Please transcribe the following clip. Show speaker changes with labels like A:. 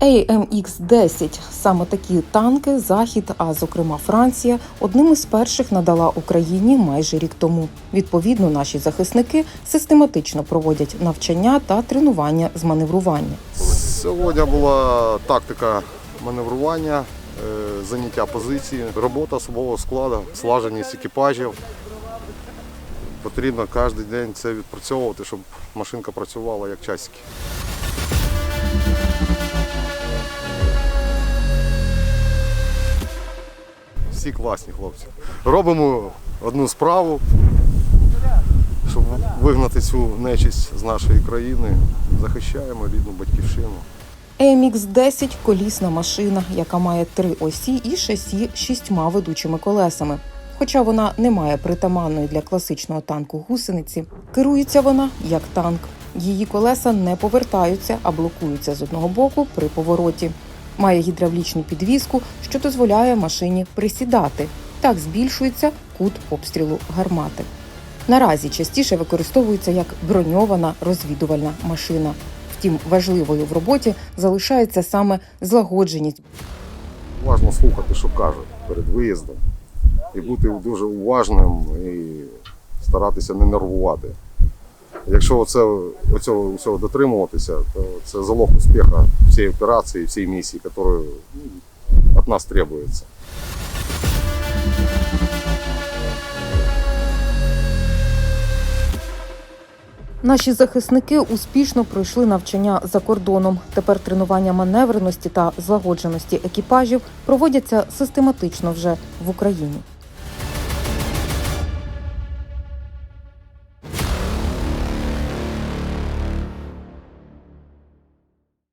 A: AMX-10 – саме такі танки Захід, а зокрема Франція, одним із перших надала Україні майже рік тому. Відповідно, наші захисники систематично проводять навчання та тренування з маневрування.
B: Сьогодні була тактика маневрування, е, заняття позиції, робота особового складу, слаженість екіпажів. Потрібно кожен день це відпрацьовувати, щоб машинка працювала як часики. Всі класні хлопці. Робимо одну справу, щоб вигнати цю нечисть з нашої країни. Захищаємо рідну батьківщину.
A: AMX-10 – колісна машина, яка має три осі і шасі шістьма ведучими колесами. Хоча вона не має притаманної для класичного танку гусениці, керується вона як танк. Її колеса не повертаються, а блокуються з одного боку при повороті. Має гідравлічну підвіску, що дозволяє машині присідати. Так збільшується кут обстрілу гармати. Наразі частіше використовується як броньована розвідувальна машина. Втім, важливою в роботі залишається саме злагодженість
B: Важно слухати, що кажуть перед виїздом. І бути дуже уважним і старатися не нервувати. Якщо оце, оцього усього дотримуватися, то це залог успіху всієї операції, всієї місії, яка від нас требується.
A: Наші захисники успішно пройшли навчання за кордоном. Тепер тренування маневреності та злагодженості екіпажів проводяться систематично вже в Україні.